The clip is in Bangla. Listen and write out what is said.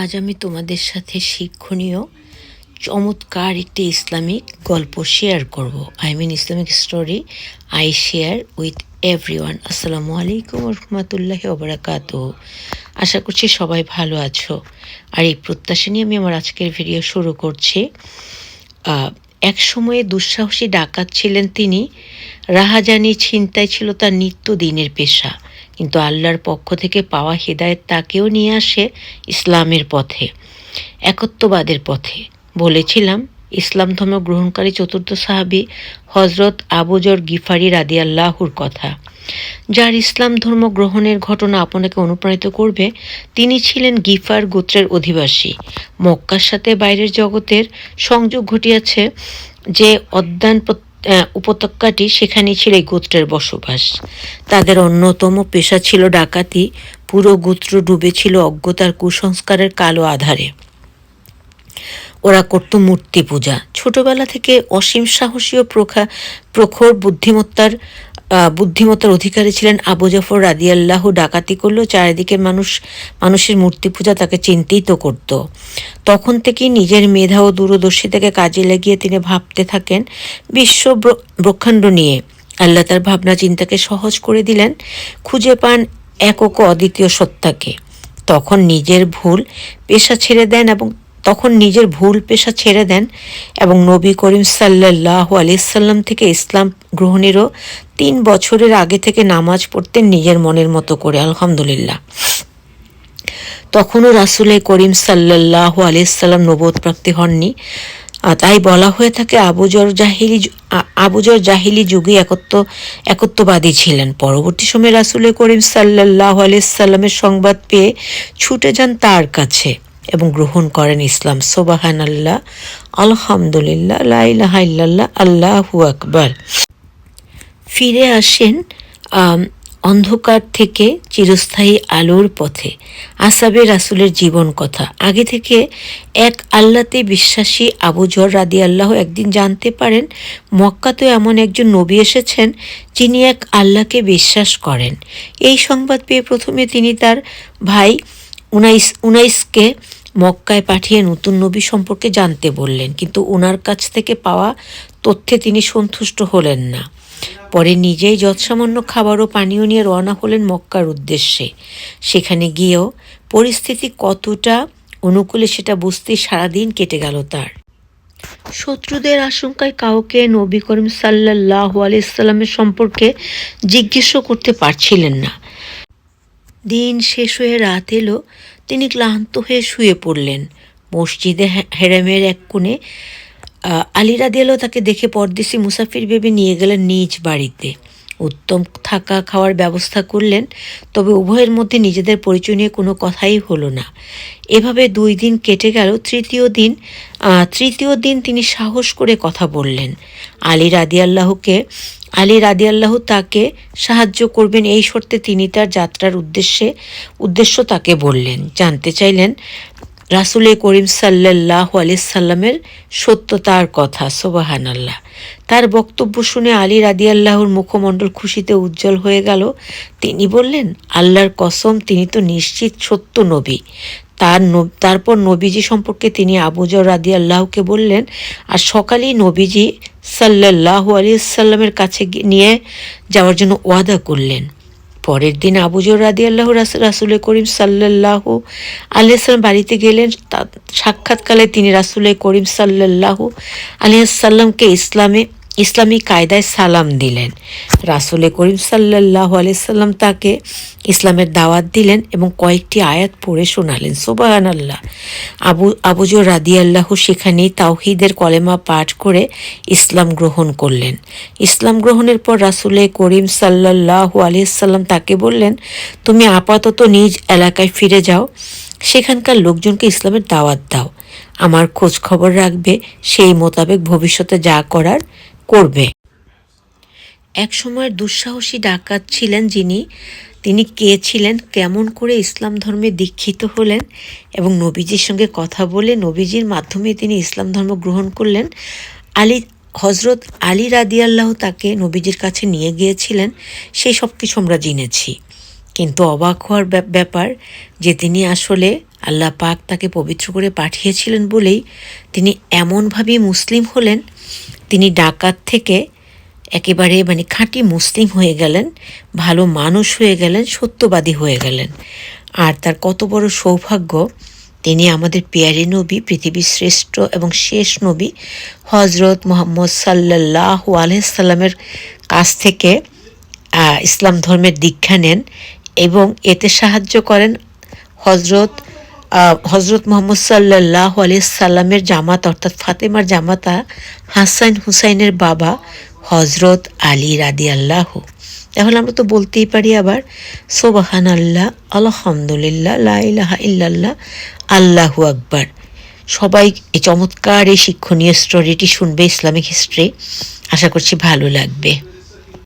আজ আমি তোমাদের সাথে শিক্ষণীয়, চমৎকার একটি ইসলামিক গল্প শেয়ার করব। I mean Islamic story I share with everyone আসসালামু আলাইকুম রহমতুল্লাহ ওবরাকাত আশা করছি সবাই ভালো আছো। আর এই প্রত্যাশা নিয়ে আমি আমার আজকের ভিডিও শুরু করছি। এক সময়ে দুঃসাহসী ডাকাত ছিলেন তিনি। রাহাজানি ছিনতাই ছিল তার নিত্য দিনের পেশা। কিন্তু আল্লাহর পক্ষ থেকে পাওয়া হেদায়েত তাকেও নিয়ে আসে ইসলামের পথে, একত্ববাদের পথে। বলেছিলাম, ইসলাম ধর্ম গ্রহণকারী চতুর্থ সাহাবি হজরত আবুজর গিফারি রাদি আল্লাহুর কথা। যার ইসলাম ধর্ম গ্রহণের ঘটনা আপনাকে অনুপ্রাণিত করবে, তিনি ছিলেন গিফার গোত্রের অধিবাসী। মক্কার সাথে বাইরের জগতের সংযোগ ঘটিয়াছে যে অদ্যান উপত্যকাটি সেখানে ছিল এই গোত্রের বসবাস। তাদের অন্যতম পেশা ছিল ডাকাতি। পুরো গোত্র ডুবেছিল অজ্ঞতার কুসংস্কারের কালো আধারে। ওরা করত মূর্তি পূজা। ছোটবেলা থেকে অসীম সাহসী ও প্রখা প্রখর বুদ্ধিমত্তার বুদ্ধিমত্তার অধিকারী ছিলেন আবু জাফর রাদিয়াল্লাহু, ডাকাতি করলেও চারিদিকে মানুষ, মানুষের মূর্তি পূজা তাকে চিন্তিত করত। তখন থেকেই নিজের মেধা ও দূরদর্শিতাকে কাজে লাগিয়ে তিনি ভাবতে থাকেন, বিশ্ব ব্র- ব্রহ্মাণ্ড নিয়ে। আল্লাহ তার ভাবনা চিন্তাকে সহজ করে দিলেন, খুঁজে পান একক অদ্বিতীয় সত্তাকে। তখন নিজের ভুল পেশা ছেড়ে দেন এবং তখন নিজের ভুল পেশা ছেড়ে দেন এবং নবী করিম সাল্লাহ আলিয়াল্লাম থেকে ইসলাম গ্রহণেরও তিন বছরের আগে থেকে নামাজ পড়তেন নিজের মনের মতো করে, আলহামদুলিল্লাহ। তখনও রাসুলে করিম সাল্লাহ আলিয়াল্লাম নবোধ প্রাপ্তি হননি। তাই বলা হয়ে থাকে আবুজর জাহিলি আবুজর জাহিলি যুগে একত্ব একত্ববাদী ছিলেন। পরবর্তী সময়ে রাসুলে করিম সাল্লাহ আলিয়াল্লামের সংবাদ পেয়ে ছুটে যান তার কাছে এবং গ্রহণ করেন ইসলাম। সোবাহান আল্লাহ আলহামদুলিল্লাহ আল্লাহু আকবার। ফিরে আসেন অন্ধকার থেকে চিরস্থায়ী আলোর পথে। আসাবে রাসুলের জীবন কথা। আগে থেকে এক আল্লাতে বিশ্বাসী আবুজর রাদি আল্লাহ একদিন জানতে পারেন, মক্কাতেও এমন একজন নবী এসেছেন যিনি এক আল্লাহকে বিশ্বাস করেন। এই সংবাদ পেয়ে প্রথমে তিনি তার ভাই উনাইস, উনাইসকে মক্কায় পাঠিয়ে নতুন নবী সম্পর্কে জানতে বললেন, কিন্তু ওনার কাছ থেকে পাওয়া তথ্যে তিনি সন্তুষ্ট হলেন না। পরে নিজেই যৎসামান্য খাবার ও পানীয় নিয়ে রওনা হলেন মক্কার উদ্দেশ্যে। সেখানে গিয়েও পরিস্থিতি কতটা অনুকূলে সেটা বুঝতেই সারাদিন কেটে গেল তার। শত্রুদের আশঙ্কায় কাউকে নবী করিম সাল্লাহ আলাইসাল্লামের সম্পর্কে জিজ্ঞেসও করতে পারছিলেন না। দিন শেষ হয়ে রাত এলো, তিনি ক্লান্ত হয়ে শুয়ে পড়লেন। মসজিদে হেরামের এক কোণে আহ, আলী রাদিয়ালো তাকে দেখে পরদেশি মুসাফির ভেবে নিয়ে গেলেন নিজ বাড়িতে। উত্তম থাকা খাওয়ার ব্যবস্থা করলেন তবে উভয়ের মধ্যে নিজেদের পরিচয় নিয়ে কোনো কথাই হলো না। এভাবে দুই দিন কেটে গেল তৃতীয় দিন তৃতীয় দিন তিনি সাহস করে কথা বললেন। আলী রাদিয়াল্লাহকে আলী রাদিয়াল্লাহু তাকে সাহায্য করবেন এই শর্তে তিনি তার যাত্রার উদ্দেশ্যে উদ্দেশ্য তাকে বললেন। জানতে চাইলেন রাসুলে করিম সাল্লাহ সাল্লামের সত্যতার কথা সোবাহান আল্লাহ তার বক্তব্য শুনে আলী রাদিয়াল্লাহর মুখমণ্ডল খুশিতে উজ্জ্বল হয়ে গেল। তিনি বললেন, আল্লাহর কসম, তিনি তো নিশ্চিত সত্য নবী। তার তারপর নবীজি সম্পর্কে তিনি আবুজর রাদি আল্লাহকে বললেন, আর সকালেই নবীজি সাল্লাহ আলী সাল্লামের কাছে নিয়ে যাওয়ার জন্য ওয়াদা করলেন। পরের দিন আবুজর রাদি আল্লাহ রাসুল করিম সাল্লাহ আলিয়াল্লাম বাড়িতে গেলেন। সাক্ষাৎকালে তিনি রাসুল করিম সাল্লাহ আলিয়াল্লামকে ইসলামে ইসলামী কায়দায় সালাম দিলেন। রাসুল করিম সাল্লাহ আলিয়াল্লাম তাকে ইসলামের দাওয়াত দিলেন এবং কয়েকটি আয়াত পড়ে শোনালেন। সোবাহান আল্লাহ আবু আবুজর রাদি আল্লাহ সেখানেই তাওহিদের কলেমা পাঠ করে ইসলাম গ্রহণ করলেন। ইসলাম গ্রহণের পর রাসুলে করিম সাল্লাহ আলিয়াল্লাম তাকে বললেন, তুমি আপাতত নিজ এলাকায় ফিরে যাও। সেখানকার লোকজনকে ইসলামের দাওয়াত দাও। আমার খোঁজ খবর রাখবে, সেই মোতাবেক ভবিষ্যতে যা করার করবে। এক সময়ের দুঃসাহসী ডাকাত ছিলেন যিনি, তিনি কে ছিলেন, কেমন করে ইসলাম ধর্মে দীক্ষিত হলেন এবং নবীজির সঙ্গে কথা বলে নবীজির মাধ্যমে তিনি ইসলাম ধর্ম গ্রহণ করলেন, আলী হজরত আলী রাদিয়াল্লাহ তাকে নবীজির কাছে নিয়ে গিয়েছিলেন, সেই সব কিছু আমরা জেনেছি। কিন্তু অবাক হওয়ার ব্যাপ- ব্যাপার যে তিনি আসলে আল্লাহ পাক তাকে পবিত্র করে পাঠিয়েছিলেন বলেই তিনি এমনভাবে মুসলিম হলেন, তিনি ডাকাত থেকে একেবারে মানে খাঁটি মুসলিম হয়ে গেলেন, ভালো মানুষ হয়ে গেলেন, সত্যবাদী হয়ে গেলেন। আর তার কত বড় সৌভাগ্য, তিনি আমাদের পেয়ারে নবী, পৃথিবীর শ্রেষ্ঠ এবং শেষ নবী হজরত মোহাম্মদ সাল্লাহ আলহিসাল্লামের কাছ থেকে ইসলাম ধর্মের দীক্ষা নেন। এবং এতে সাহায্য করেন হজরত হজরত মোহাম্মদ সাল্লাহ সাল্লামের জামাত, অর্থাৎ ফাতেমার জামাতা হাসান হুসাইনের বাবা হজরত আলী রাদি আল্লাহ তাহলে আমরা তো বলতেই পারি আবার সোবাহান আল্লাহ আলহামদুলিল্লাহ লাইলাহা ইল্লাল্লাহ, আল্লাহু আকবার। সবাই এই চমৎকার এই শিক্ষণীয় স্টোরিটি শুনবে ইসলামিক হিস্ট্রি আশা করছি ভালো লাগবে।